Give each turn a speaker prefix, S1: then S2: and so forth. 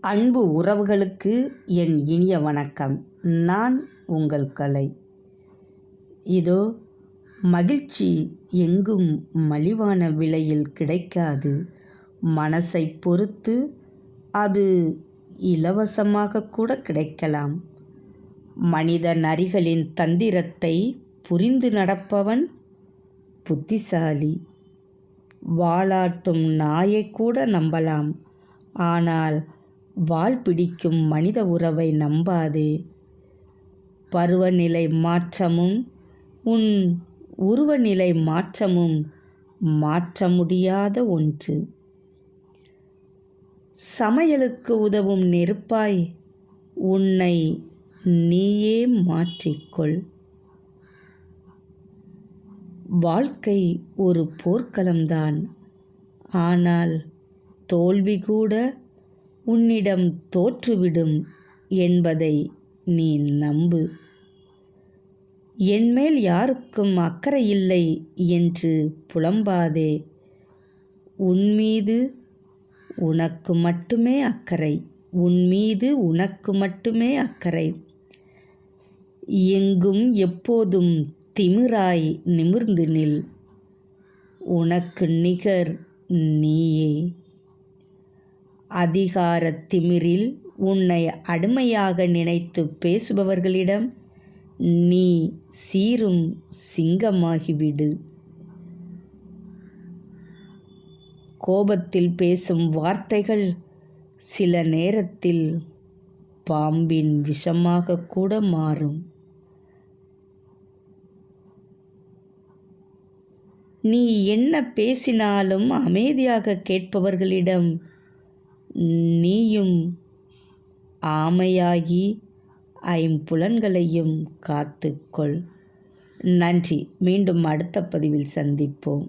S1: அன்பு உறவுகளுக்கு என் இனிய வணக்கம். நான் உங்கள் கலை. இதோ மகிழ்ச்சி எங்கும் மலிவான விலையில் கிடைக்காது. மனசை பொறுத்து அது இலவசமாக கூட கிடைக்கலாம். மனித நரிகளின் தந்திரத்தை புரிந்து நடப்பவன் புத்திசாலி. வாலாட்டும் நாயை கூட நம்பலாம். ஆனால் வால் பிடிக்கும் மனித உறவை நம்பாதே. பருவநிலை மாற்றமும் உன் உருவநிலை மாற்றமும் மாற்ற முடியாத ஒன்று. சமையலுக்கு உதவும் நெருப்பாய் உன்னை நீயே மாற்றிக்கொள். வாழ்க்கை ஒரு போர்க்களம்தான். ஆனால் தோல்வி கூட உன்னிடம் தோற்றுவிடும் என்பதை நீ நம்பு. என்மேல் யாருக்கும் அக்கறை இல்லை என்று புலம்பாதே. உன்மீது உனக்கு மட்டுமே அக்கறை. உன்மீது உனக்கு மட்டுமே அக்கறை. எங்கும் எப்போதும் திமிராய் நிமிர்ந்து நில். உனக்கு நிகர் நீயே. அதிகார திமிரில் உன்னை அடிமையாக நினைத்து பேசுபவர்களிடம் நீ சீரும் சிங்கமாகிவிடு. கோபத்தில் பேசும் வார்த்தைகள் சில நேரத்தில் பாம்பின் விஷமாக கூட மாறும். நீ என்ன பேசினாலும் அமைதியாக கேட்பவர்களிடம் நீயும் ஆமையாகி ஐம்புலன்களையும் காத்துக்கொள். நன்றி. மீண்டும் அடுத்த பதிவில் சந்திப்போம்.